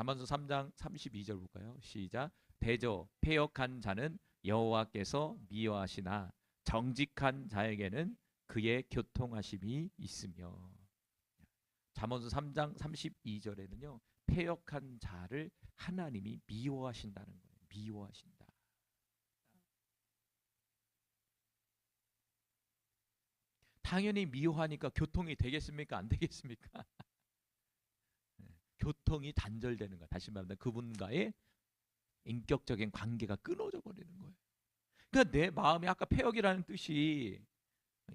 잠언서 3장 32절 볼까요? 시작. 대저 패역한 자는 여호와께서 미워하시나 정직한 자에게는 그의 교통하심이 있으며. 잠언서 3장 32절에는요. 패역한 자를 하나님이 미워하신다는 거예요. 미워하신다. 당연히 미워하니까 교통이 되겠습니까? 안 되겠습니까? 네, 교통이 단절되는 거야. 다시 말하면 그분과의 인격적인 관계가 끊어져 버리는 거예요. 그러니까 내 마음이 아까 폐역이라는 뜻이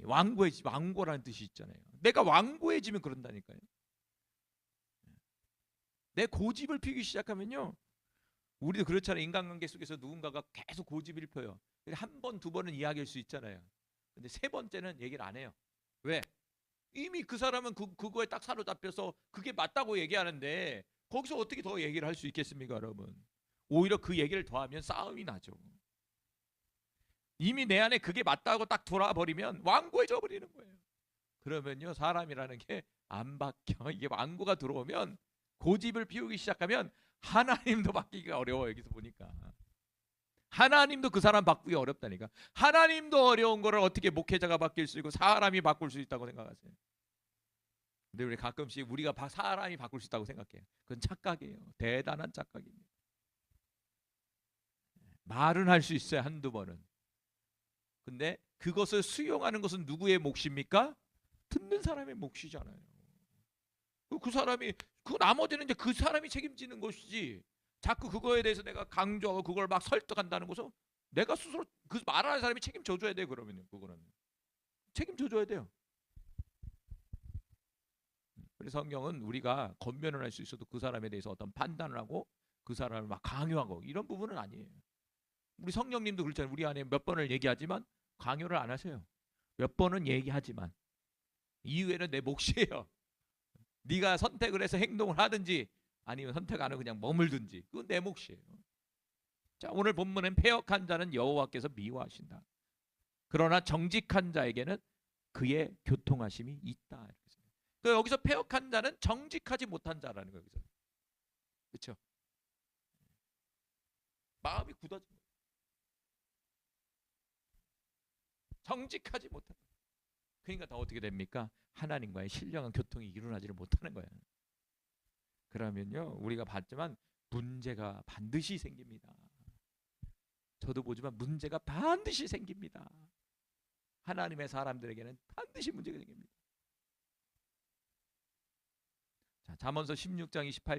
완고해지 완고라는 뜻이 있잖아요. 내가 완고해지면 그런다니까요. 내 고집을 피우기 시작하면요. 우리도 그렇잖아요. 인간관계 속에서 누군가가 계속 고집을 펴요. 한 번, 두 번은 이야기할 수 있잖아요. 근데 세 번째는 얘기를 안 해요. 왜? 이미 그 사람은 그, 그거에 딱 사로잡혀서 그게 맞다고 얘기하는데 거기서 어떻게 더 얘기를 할 수 있겠습니까, 여러분? 오히려 그 얘기를 더하면 싸움이 나죠. 이미 내 안에 그게 맞다고 딱 돌아버리면 완고해져 버리는 거예요. 그러면요, 사람이라는 게 안 바뀌어. 이게 완고가 들어오면 고집을 피우기 시작하면 하나님도 바뀌기가 어려워 여기서 보니까. 하나님도 그 사람 바꾸기 어렵다니까. 하나님도 어려운 거를 어떻게 목회자가 바뀔 수 있고 사람이 바꿀 수 있다고 생각하세요? 근데 우리 가끔씩 우리가 바- 사람이 바꿀 수 있다고 생각해요. 그건 착각이에요. 대단한 착각입니다. 말은 할 수 있어요. 한두 번은. 근데 그것을 수용하는 것은 누구의 몫입니까? 듣는 사람의 몫이잖아요. 그- 그 사람이 그 나머지는 이제 그 사람이 책임지는 것이지. 자꾸 그거에 대해서 내가 강조하고 그걸 막 설득한다는 것은 내가 스스로 그 말하는 사람이 책임져 줘야 돼요. 그러면요. 그거는 책임져 줘야 돼요. 그래서 성경은 우리가 권면을 할 수 있어도 그 사람에 대해서 어떤 판단을 하고 그 사람을 막 강요하고 이런 부분은 아니에요. 우리 성령님도 그렇잖아요. 우리 안에 몇 번을 얘기하지만 강요를 안 하세요. 몇 번은 얘기하지만 이후에는 내 몫이에요. 네가 선택을 해서 행동을 하든지 아니면 선택 안 하고 그냥 머물든지 그건 내 몫이에요. 자 오늘 본문은 폐역한 자는 여호와께서 미워하신다. 그러나 정직한 자에게는 그의 교통하심이 있다. 이렇게 그 여기서 폐역한 자는 정직하지 못한 자라는 거예요. 그렇죠? 마음이 굳어진 거예요. 정직하지 못한. 그러니까 더 어떻게 됩니까? 하나님과의 신령한 교통이 일어나지를 못하는 거예요. 그러면요, 우리가 봤지만 문제가 반드시 생깁니다. 저도 보지만 문제가 반드시 생깁니다. 하나님의 사람들에게는 반드시 문제가 생깁니다. 자, 잠언서 16장 28